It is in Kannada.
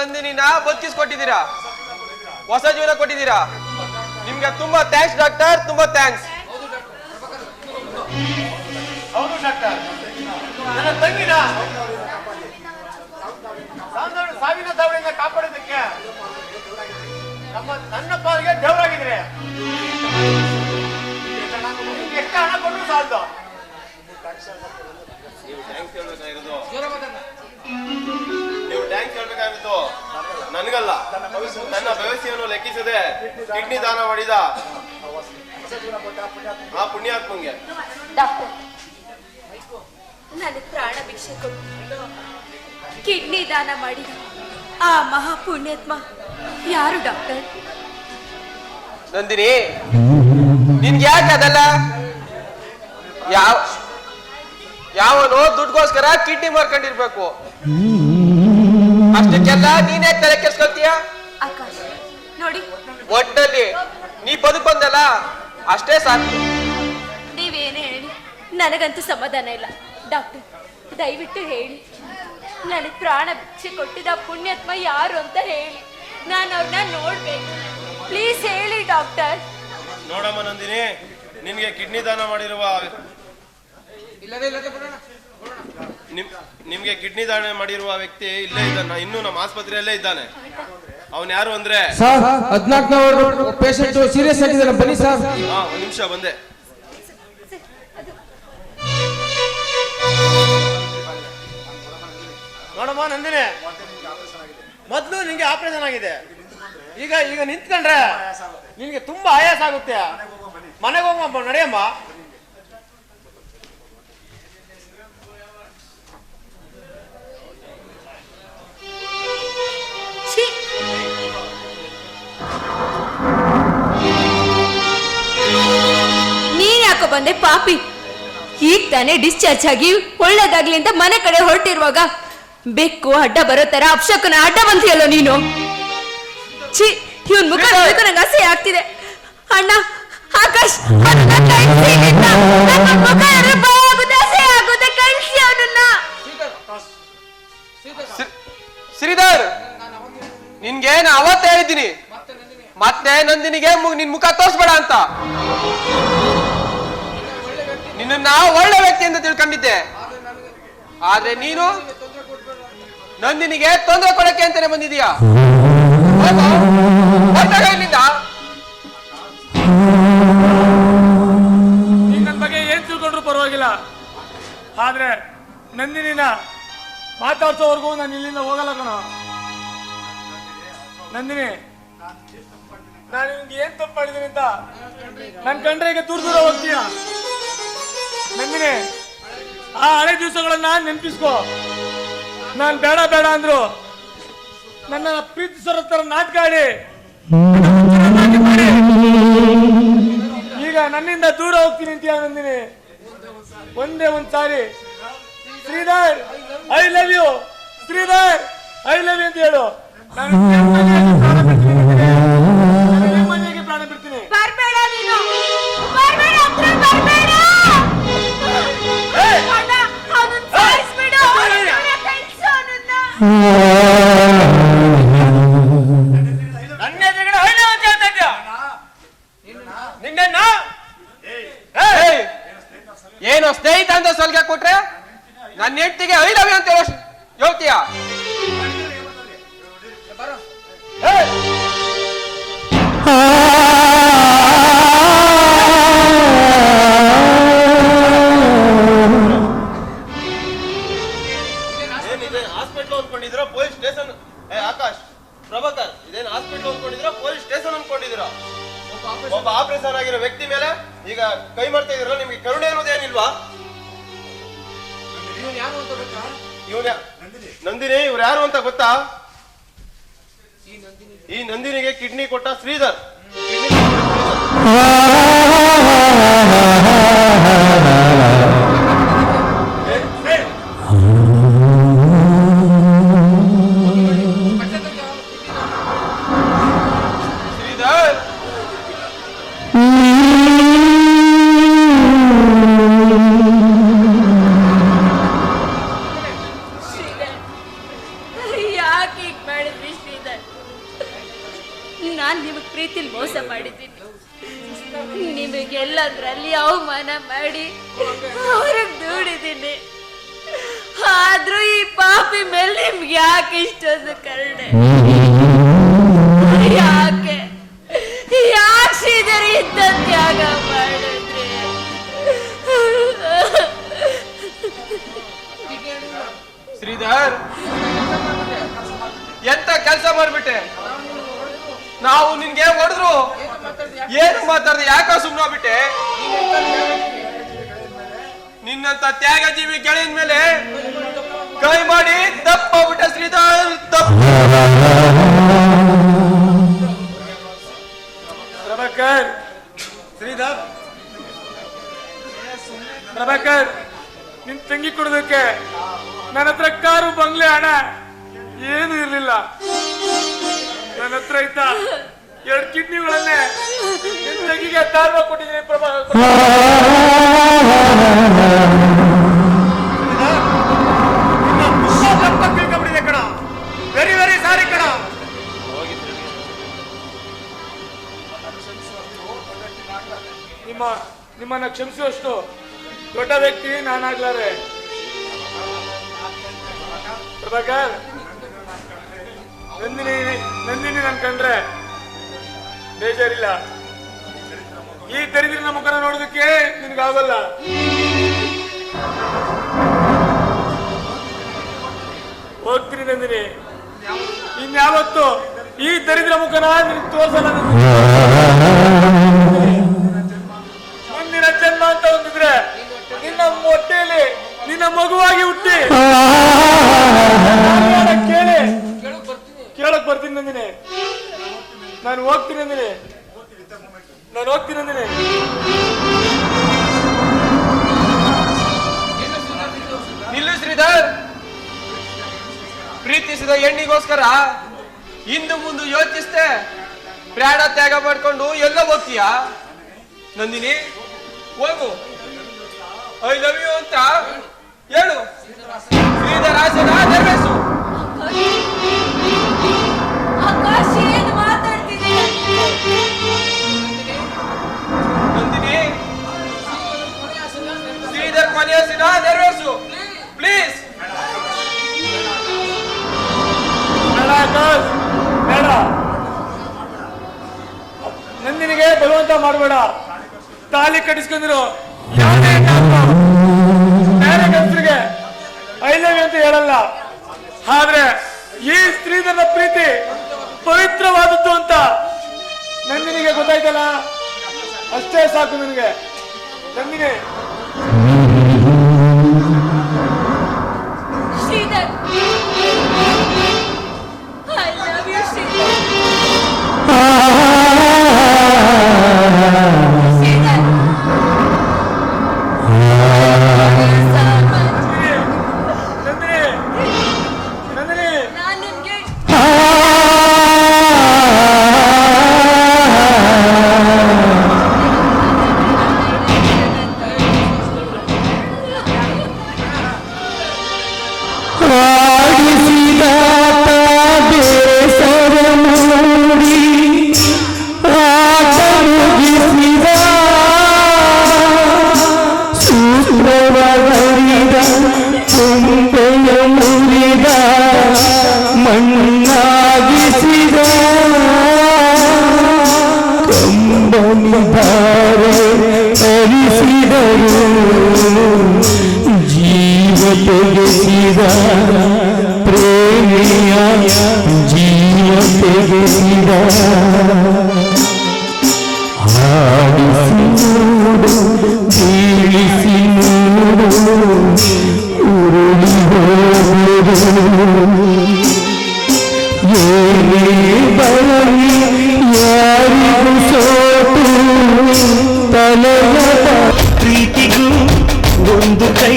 ನಂದಿನಿನ ಬದುಕಿಸ್ಕೊಟ್ಟಿದ್ದೀರಾ ಹೊಸ ಜೀವನ ಕೊಟ್ಟಿದ್ದೀರಾ? ನಿಮ್ಗೆ ತುಂಬಾ ಥ್ಯಾಂಕ್ಸ್ ಡಾಕ್ಟರ್ ತುಂಬಾ ಥ್ಯಾಂಕ್ಸ್ ಹೌದು ಡಾಕ್ಟರ್ ನನ್ನ ತಂಗಿನ ಸಾವಿನ ದಾವಳಿಂದ ಕಾಪಾಡೋದಕ್ಕೆ ನಮ್ಮ ನನ್ನ ಪಾಲಿಗೆ ದೇವರಾಗಿದ್ರೆ ಎಷ್ಟು ಹಣ ಕೊಟ್ಟರು ಸಾಲದು. ನನಗಲ್ಲ. ನನ್ನ ಭವಿಷ್ಯವನ್ನು ಲೆಕ್ಕಿಸದೆ ಕಿಡ್ನಿ ದಾನ ಮಾಡಿದ ಆ ಪುಣ್ಯಾತ್ಮಂಗೆ. ಡಾಕ್ಟರ್ ನನಗೆ ಪ್ರಾಣ ಭಿಕ್ಷೆ ಕೊಟ್ಟು ಕಿಡ್ನಿ ದಾನ ಮಾಡಿದ ಆ ಮಹಾ ಪುಣ್ಯಾತ್ಮ ಯಾರು ಡಾಕ್ಟರ್? ನಂದಿನಿ ನಿನ್ಗೆ ಯಾಕೆ ಅದಲ್ಲ? ಯಾವ ಯಾವನು ದುಡ್ಗೋಸ್ಕರ ಕಿಡ್ನಿ ಮಾರ್ಕೊಂಡಿರ್ಬೇಕು. ಅಷ್ಟಕ್ಕೆಲ್ಲ ನೀನ್ ತಲೆ ಕೆಡ್ಸ್ಕೊಳ್ತೀಯ? ಆಕಾಶ್ ನೋಡಿ. ಒಟ್ಟಲ್ಲಿ ನೀ ಬದುಕೊಂದಲ್ಲ ಅಷ್ಟೇ ಸಾಕು. ನೀವೇನೇ ಹೇಳಿ ನನಗಂತೂ ಸಮಾಧಾನ ಇಲ್ಲ. ಡಾಕ್ಟರ್ ದಯವಿಟ್ಟು ಹೇಳಿ. ನನಗೆ ಪ್ರಾಣ ಭಿಕ್ಷೆ ಕೊಟ್ಟಿದ್ದ ಪುಣ್ಯಾತ್ಮ ಯಾರು ಅಂತ ಹೇಳಿ. ನಾನು ಅವ್ರನ್ನ ನೋಡ್ಬೇಕು. ಪ್ಲೀಸ್ ಹೇಳಿ ಡಾಕ್ಟರ್. ನೋಡಮ್ಮ ನಂದಿನಿ ನಿನ್ಗೆ ಕಿಡ್ನಿ ದಾನ ಮಾಡಿರುವ ನಿಮ್ ನಿಮ್ಗೆ ಕಿಡ್ನಿ ದಾನ ಮಾಡಿರುವ ವ್ಯಕ್ತಿ ಇಲ್ಲೇ ಇದ್ದಾನೆ ಇನ್ನು ನಮ್ಮ ಆಸ್ಪತ್ರೆಯಲ್ಲೇ ಇದ್ದಾನೆ. ಅವನ್ ಯಾರು ಅಂದ್ರೆ? ಸರ್ ಪೇಷಂಟ್ ಸೀರಿಯಸ್ ಆಗಿದ್ದಾರೆ. ಬನ್ನಿ ಸರ್. ಹಾ ಒಂದ್ ನಿಮಿಷ ಬಂದೆ. ನೋಡಮ್ಮ ನಂದಿನಿ. ಮೊದಲು ನಿಂಗೆ ಆಪರೇಷನ್ ಆಗಿದೆ. ಈಗ ಈಗ ನಿಂತ್ಕೊಂಡ್ರೆ ನಿನ್ಗೆ ತುಂಬಾ ಆಯಾಸ ಆಗುತ್ತೆ. ಮನೆಗೆ ಹೋಗಮ್ಮ ನಡೆಯಮ್ಮ. ಬಂದೆ ಪಾಪಿ. ಈಗ ತಾನೇ ಡಿಸ್ಚಾರ್ಜ್ ಆಗಿ ಒಳ್ಳೇದಾಗ್ಲಿ ಅಂತ ಮನೆ ಕಡೆ ಹೊರಟಿರುವಾಗ ಬೆಕ್ಕು ಅಡ್ಡ ಬರೋ ತರ ಅಪ್ಶಕನ ಅಡ್ಡ ಬಂದಿಯಲ್ಲ ನೀನು? ಛೀ ಇವನ್ ಮುಖ ನೋಡಿದ್ರೆ ನಂಗೆ ಅಸಹ್ಯ ಆಗ್ತಿದೆ. ಅಣ್ಣ ಆಕಾಶ್ ಶ್ರೀಧರ್ ನಿನ್ಗೆ ನಾ ಅವತ್ತೇ ಹೇಳಿದ್ದೀನಿ. ಮತ್ತೆ ನಂದಿನಿಗೆ ಮು- ನಿನ್ ಮುಖ ತೋರ್ಸ್ಬೇಡ ಅಂತ. ನಿನ್ನ ಒಳ್ಳೆ ವ್ಯಕ್ತಿ ಅಂತ ತಿಳ್ಕೊಂಡಿದ್ದೆ. ಆದ್ರೆ ನೀನು ನಂದಿನಿಗೆ ತೊಂದರೆ ಕೊಡಕ್ಕೆ ಅಂತಾನೆ ಬಂದಿದೀಯಾ ಇಲ್ಲಿಂದ ನೀನ್ ನನ್ನ ಬಗ್ಗೆ ಏನ್ ತಿಳ್ಕೊಂಡ್ರು ಪರವಾಗಿಲ್ಲ. ಆದ್ರೆ ನಂದಿನಿನ ಮಾತಾಡ್ಸೋವರೆಗೂ ನಾನು ಇಲ್ಲಿಂದ ಹೋಗಲ್ಲ ಕಣ. ನಂದಿನಿ, ನಾನು ನಿಮ್ಗೆ ಏನ್ ತಪ್ಪು ಅಂತ ನನ್ ಕಂಡ್ರೆ ಈಗ ದೂರ ದೂರ ಹೋಗ್ತೀಯ? ನಂದಿನಿ, ಆ ಹಳೆ ದಿವಸಗಳನ್ನ ನೆನಪಿಸ್ಕೋ. ನಾನ್ ಬೇಡ ಬೇಡ ಅಂದ್ರು. ನನ್ನ ಪ್ರೀತಿಸೋರ ತರ ನಾಟಕ ಆಡಿ. ನಾಟಕ ಮಾಡಿ ಈಗ ನನ್ನಿಂದ ದೂರ ಹೋಗ್ತೀನಿ ಅಂತೀಯ ನಂದಿನಿ? ಒಂದೇ ಒಂದ್ ಸಾರಿ. Sridhar I love you Sridhar I love you ಅಂತ ಹೇಳು. ನಾನು ನಿನ್ನ! ಏನು ಸ್ನೇಹಿತ ಅಂತ ಸಲ್ಗೆ ಕೊಟ್ರೆ? ನನ್ನ ಹೆಂಡತಿಗೆ ಐ ಲವ್ ಯು ಅಂತ ಹೇಳೋ ಯೋತಿಯ ಏನಿದೆ ನಂದಿನಿ. ಇವ್ರು ಯಾರು ಅಂತ ಗೊತ್ತಾ? ಈ ನಂದಿನಿಗೆ ಕಿಡ್ನಿ ಕೊಟ್ಟ ಶ್ರೀಧರ್. ಕಿಡ್ನಿ ನಿಮಗೆ ಎಲ್ಲದ್ರಲ್ಲಿ ಅವಮಾನ ಮಾಡಿ ಅವ್ರಿಗೆ ದೂಡಿದ್ದೀನಿ ಆದ್ರೂ ಈ ಪಾಪಿ ಮೇಲೆ ನಿಮ್ಗೆ ಯಾಕೆ ಇಷ್ಟೊಂದು ಕರುಣೆ? ಯಾಕೆ? ಯಾಕೆ ಶ್ರೀಧರಿ ಇದ್ದ ತ್ಯಾಗ ಶ್ರೀಧರ್, ಎಂತ ಕೆಲಸ ಮಾಡ್ಬಿಟ್ಟೆ? ನಾವು ನಿನ್ಗೆ ಹೊಡೆದ್ರು. ಏನು ಮಾತಾಡ್ದೆ? ಯಾಕ ಸುಮ್ಮನೆ ಬಿಟ್ಟೆ ನಿನ್ನಂತ ತ್ಯಾಗ ಜೀವಿ ಗೆಳೆಯನ್ ಮೇಲೆ ಕೈ ಮಾಡಿ ತಪ್ಪಾಗ್ಬಿಟ್ಟೆ ಶ್ರೀಧರ್ ತಪ್ಪು ಪ್ರಭಾಕರ್ ಶ್ರೀಧರ್. ಪ್ರಭಾಕರ್ ನಿನ್ ತಂಗಿ ಕೊಡೋದಕ್ಕೆ ನನ್ನ ಹತ್ರ ಕಾರು ಬಂಗ್ಲೆ ಹಣ ಏನು ಇರ್ಲಿಲ್ಲ. ನನ್ನ ಹತ್ರ ಇದ್ದ ಎರಡು ಕಿಡ್ನಿಗಳನ್ನೇ ನಿನ್ ತಂಗಿಗೆ ದಾರ್ವ ಕೊಟ್ಟಿದ್ದೀನಿ, ಪ್ರಭಾ ತಿಳ್ಕೊಂಡ್ಬಿಟ್ಟಿದೆ ಕಣ. ವೆರಿ ವೆರಿ ಸಾರಿ ಕಣ. ನಿಮ್ಮ, ನಿಮ್ಮನ್ನ ಕ್ಷಮಿಸುವಷ್ಟು ದೊಡ್ಡ ವ್ಯಕ್ತಿ ನಾನಾಗ್ಲಾರೆ. ಪ್ರಭಾಕರ್, ನಂದಿನಿ ನಂದಿನಿ ನನ್ ಕಂಡ್ರೆ ಬೇಜಾರಿಲ್ಲ. ಈ ದರಿದ್ರನ ಮುಖನ ನೋಡೋದಕ್ಕೆ ನಿನ್ಗಾಗಲ್ಲ. ಹೋಗ್ತೀನಿ ನಂದಿನಿ. ಇನ್ಯಾವತ್ತು ಈ ದರಿದ್ರ ಮುಖನ ನಿನ್ ತೋರ್ಸಲ್ಲ. ಮುಂದಿನ ಜನ್ಮ ಅಂತ ಒಂದಿದ್ರೆ ನಿನ್ನ ಮೊಟ್ಟೆಯಲ್ಲಿ ನಿನ್ನ ಮಗುವಾಗಿ ಹುಟ್ಟಿ. ಕೇಳಿ. ಕೇಳಕ್ ಬರ್ತೀನಿ ನಂದಿನಿ. ನಾನು ಹೋಗ್ತೀನಿ ಅಂದ್ರೆ ನಾನು ಹೋಗ್ತೀನಿ ಅಂದ್ರೆ ನಿಲ್ಲು ಶ್ರೀಧರ್. ಪ್ರೀತಿಸಿದ ಹೆಣ್ಣಿಗೋಸ್ಕರ ಹಿಂದು ಮುಂದೆ ಯೋಚಿಸ್ತೆ ಪ್ರಾಣ ತ್ಯಾಗ ಮಾಡ್ಕೊಂಡು ಎಲ್ಲ ಹೋಗ್ತೀಯಾ? ನಂದಿನಿ ಹೋಗು. ಐ ಲವ್ ಯು ಅಂತ ಹೇಳು. ಶ್ರೀಧರ್ ಆಸೆನ ನೆರವೇರಿಸು. ಮಾಡಬೇಡ ತಾಲಿ ಕಟ್ಟಿಸ್ಕೊಂಡಿರು. ಬೇರೆ ಗಂಡಸ್ರಿಗೆ ಐ ಲವ್ ಅಂತ ಹೇಳಲ್ಲ. ಆದ್ರೆ ಈ ಸ್ತ್ರೀಧನ ಪ್ರೀತಿ ಪವಿತ್ರವಾದದ್ದು ಅಂತ ನಂದಿನಿಗೆ ಗೊತ್ತಾಯ್ತಲ್ಲ? ಅಷ್ಟೇ ಸಾಕು ನನಗೆ. ನಂದಿನಿ. ಕಂಬನಿದ್ದಾರೆ ಹರಿಸಿದರು ಜೀವ ತೆಗೆಸಿದ ಪ್ರೇಮಿಯ ಜೀವ ತೆಗೆಸಿದ ಹಾಡಿಸಿ ನೋಡು ಬೀಳಿಸಿ ನೋಡು ಉರುಳಿ ಹೋಗುವುದು ಏನೇ ಬರಲಿ ಯಾರಿಗೂ ಸೋತು ತಲೆಯ ಪ್ರೀತಿಗೂ ಒಂದು ಕೈ